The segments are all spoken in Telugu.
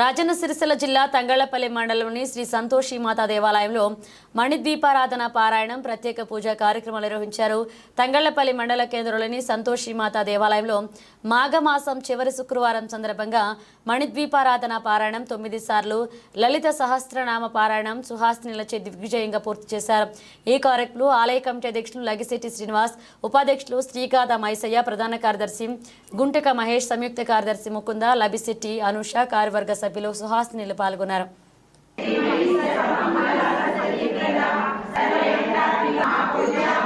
రాజన్న సిరిసిల్ల జిల్లా తంగళ్ళపల్లి మండలంలోని శ్రీ సంతోషి మాతా దేవాలయంలో మణిద్వీపారాధన పారాయణం ప్రత్యేక పూజా కార్యక్రమాలు నిర్వహించారు. తంగళ్ళపల్లి మండల కేంద్రంలోని సంతోషి మాతా దేవాలయంలో మాఘమాసం చివరి శుక్రవారం సందర్భంగా మణిద్వీపారాధన పారాయణం తొమ్మిది సార్లు లలిత సహస్రనామ పారాయణం సుహాసినిలచే దిగ్విజయంగా పూర్తి చేశారు. ఈ కార్యక్రమంలో ఆలయ కమిటీ అధ్యక్షులు లగిశెట్టి శ్రీనివాస్ ఉపాధ్యక్షులు శ్రీకాద మైసయ్య ప్రధాన కార్యదర్శి గుంటక మహేష్ సంయుక్త కార్యదర్శి ముకుంద లబిశెట్టి అనుష కార్యవర్గ సభ్యులు సుహాసినిలు పాల్గొన్నారు. గుప్త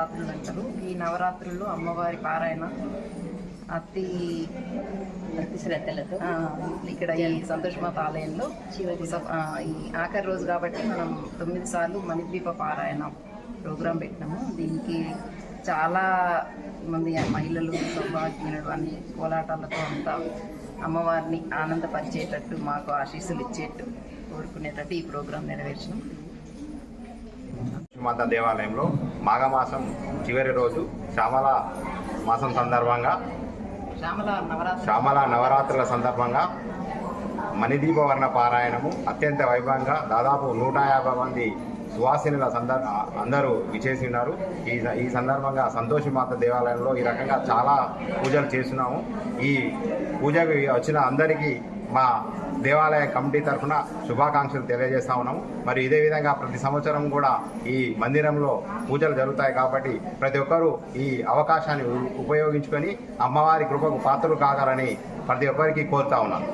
నవరాత్రులు అంటారు. ఈ నవరాత్రుల్లో అమ్మవారి పారాయణ అతి భక్తి శ్రద్ధలతో ఇక్కడ ఈ సంతోషమాత ఆలయంలో ఈ ఆఖరి రోజు కాబట్టి మనం తొమ్మిది సార్లు మణిద్వీప పారాయణ ప్రోగ్రాం పెట్టినాము. దీనికి చాలా మంది మహిళలు సౌభాగ్యులు అన్ని కోలాటాలతో అంతా అమ్మవారిని ఆనందపరిచేటట్టు మాకు ఆశీస్సులు ఇచ్చేట్టు కోరుకునేటట్టు ఈ ప్రోగ్రాం నెరవేర్చినాం. మాత దేవాలయంలో మాఘమాసం చివరి రోజు శ్యామల మాసం సందర్భంగా శ్యామల నవరాత్రి శ్యామల నవరాత్రుల సందర్భంగా మణిదీపవర్ణ పారాయణము అత్యంత వైభవంగా దాదాపు నూట యాభై మంది సువాసినుల సందర్ అందరూ విచేసి ఉన్నారు ఈ ఈ సందర్భంగా సంతోషి మాత దేవాలయంలో ఈ రకంగా చాలా పూజలు చేస్తున్నాము. ఈ పూజకు వచ్చిన అందరికీ మా దేవాలయ కమిటీ తరఫున శుభాకాంక్షలు తెలియజేస్తా ఉన్నాము మరి ఇదే విధంగా ప్రతి సంవత్సరం కూడా ఈ మందిరంలో పూజలు జరుగుతాయి కాబట్టి ప్రతి ఒక్కరూ ఈ అవకాశాన్ని ఉపయోగించుకొని అమ్మవారి కృపకు పాత్రలు కాగలని ప్రతి ఒక్కరికి కోరుతా ఉన్నాను